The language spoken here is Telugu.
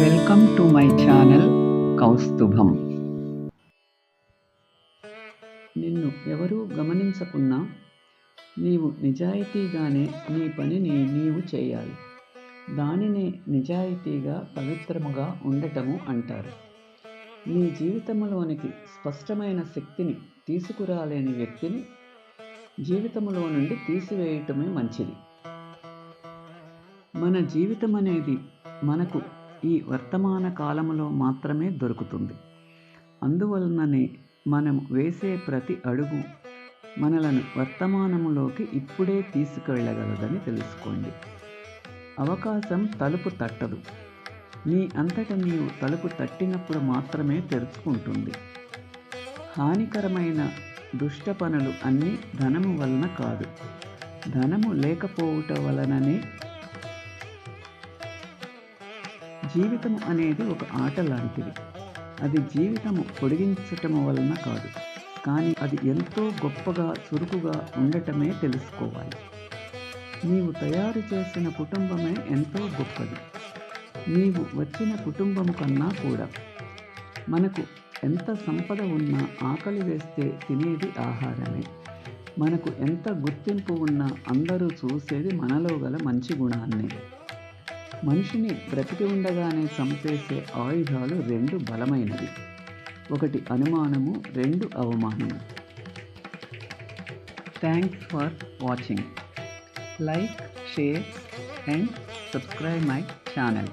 Welcome to my channel Kaustubham. నిన్ను ఎవరూ గమనించకున్నా నీవు నిజాయితీగానే నీ పనిని నీవు చేయాలి. దానినే నిజాయితీగా పవిత్రముగా ఉండటము అంటారు. నీ జీవితంలోనికి స్పష్టమైన శక్తిని తీసుకురాలేని వ్యక్తిని జీవితంలో నుండి తీసివేయటమే మంచిది. మన జీవితం అనేది మనకు ఈ వర్తమాన కాలంలో మాత్రమే దొరుకుతుంది. అందువలననే మనం వేసే ప్రతి అడుగు మనలను వర్తమానంలోకి ఇప్పుడే తీసుకెళ్ళగలదని తెలుసుకోండి. అవకాశం తలుపు తట్టదు. నీ అంతట నీవు తలుపు తట్టినప్పుడు మాత్రమే తెరుచుకుంటుంది. హానికరమైన దుష్ట పనులు అన్నీ ధనము వలన కాదు. ధనము లేకపోవుట వలననే జీవితం అనేది ఒక ఆట లాంటిది. అది జీవితము పొడిగించటం వలన కాదు. కానీ అది ఎంతో గొప్పగా చురుకుగా ఉండటమే తెలుసుకోవాలి. నీవు తయారు చేసిన కుటుంబమే ఎంతో గొప్పది. నీవు వచ్చిన కుటుంబము కన్నా కూడా. మనకు ఎంత సంపద ఉన్నా ఆకలి వేస్తే తినేది ఆహారమే. మనకు ఎంత గుర్తింపు ఉన్నా అందరూ చూసేది మనలో గల మంచి గుణాన్నే. మనిషిని బ్రతికి ఉండగానే చంపేసే ఆయుధాలు రెండు బలమైనవి. ఒకటి అనుమానము రెండు అవమానము. Thanks for watching like share and subscribe my channel